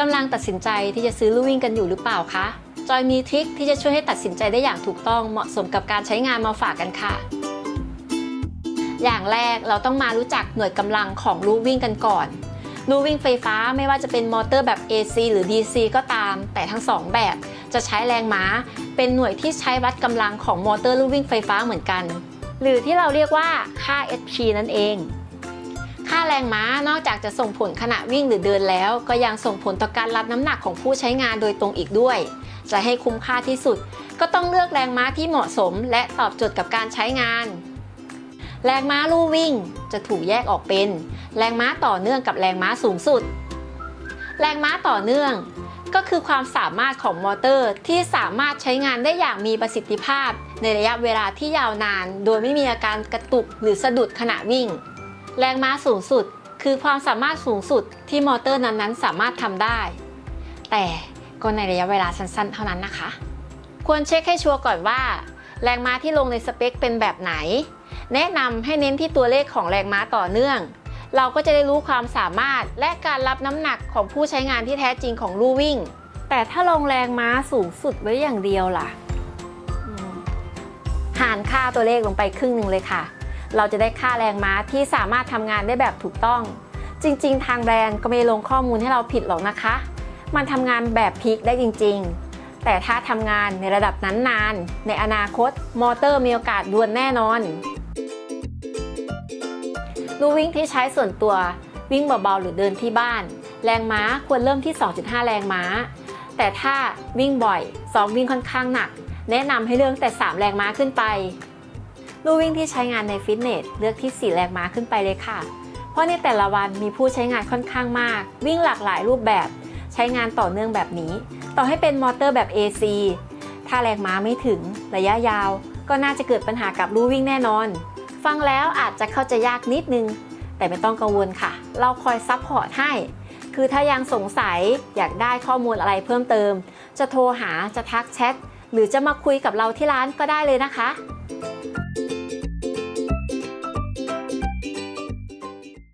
กำลังตัดสินใจที่จะซื้อลู่วิ่งกันอยู่หรือเปล่าคะ จอยมีทริคที่จะช่วยให้ตัดสินใจได้อย่างถูกต้องเหมาะสมกับการใช้งานมาฝากกันค่ะ อย่างแรกเราต้องมารู้จักหน่วยกำลังของลู่วิ่งกันก่อนลู่วิ่งไฟฟ้าไม่ว่าจะเป็นมอเตอร์แบบ AC หรือ DC ก็ตาม แต่ทั้งสองแบบจะใช้แรงม้า เป็นหน่วยที่ใช้วัดกำลังของมอเตอร์ลู่วิ่งไฟฟ้าเหมือนกัน หรือที่เราเรียกว่าค่า HP นั่นเอง ค่าแรงม้านอกจากจะส่งผลขณะวิ่งหรือเดินแล้ว ก็ยังส่งผลต่อการรับน้ำหนักของผู้ใช้งานโดยตรงอีกด้วย จะให้คุ้มค่าที่สุด ก็ต้องเลือกแรงม้าที่เหมาะสม และตอบโจทย์กับการใช้งาน แรงม้าลู่วิ่ง จะถูกแยกออกเป็น แรงม้าต่อเนื่องกับแรงม้าสูงสุด แรงม้าต่อเนื่อง ก็คือความสามารถของมอเตอร์ที่สามารถใช้งานได้อย่างมีประสิทธิภาพ ในระยะเวลาที่ยาวนาน โดยไม่มีอาการกระตุกหรือสะดุดขณะวิ่ง แรงม้าสูงสุดคือความสามารถสูงสุดที่มอเตอร์นั้นๆ สามารถทำได้ แต่ก็ในระยะเวลาสั้นๆ เท่านั้นนะคะ ควรเช็คให้ชัวร์ก่อนว่า แรงม้าที่ลงในสเปคเป็นแบบไหน แนะนำให้เน้นที่ตัวเลขของแรงม้าต่อเนื่อง เราก็จะได้รู้ความสามารถและการรับน้ำหนักของผู้ใช้งานที่แท้จริงของลู่วิ่ง แต่ถ้าลงแรงม้าสูงสุดไว้อย่างเดียวล่ะอืมหารค่าตัวเลขลงไปครึ่งหนึ่งเลยค่ะ เราจะได้ค่าแรงม้าที่สามารถทำงานได้แบบถูกต้อง จริง ๆ ทางแบรนด์ก็ไม่ลงข้อมูลให้เราผิดหรอกนะคะ มันทำงานแบบพีคได้จริง ๆ แต่ถ้าทำงานในระดับนั้นนาน ในอนาคต มอเตอร์มีโอกาสดวนแน่นอนลูวิ่งที่ใช้ส่วนตัววิ่งเบาๆหรือเดินที่บ้าน แรงม้าควรเริ่มที่ 2.5 แรงม้า แต่ถ้าวิ่งบ่อยซ้อมวิ่งค่อนข้างหนัก แนะนำให้เลือกแต่ 3 แรงม้าขึ้นไป ลู่วิ่งที่ใช้งานในฟิตเนสเลือกที่ 4 แรงม้าขึ้นไปเลยค่ะ เพราะในแต่ละวันมีผู้ใช้งานค่อนข้างมาก วิ่งหลากหลายรูปแบบ ใช้งานต่อเนื่องแบบนี้ ต่อให้เป็นมอเตอร์แบบ AC ถ้าแรงม้าไม่ถึงระยะยาว ก็น่าจะเกิดปัญหากับลู่วิ่งแน่นอน ฟังแล้วอาจจะเข้าใจยากนิดนึง แต่ไม่ต้องกังวลค่ะ เราคอยซัพพอร์ตให้ คือถ้ายังสงสัยอยากได้ข้อมูลอะไรเพิ่มเติม จะโทรหาจะทักแชทหรือจะมาคุยกับเราที่ร้านก็ได้เลยนะคะ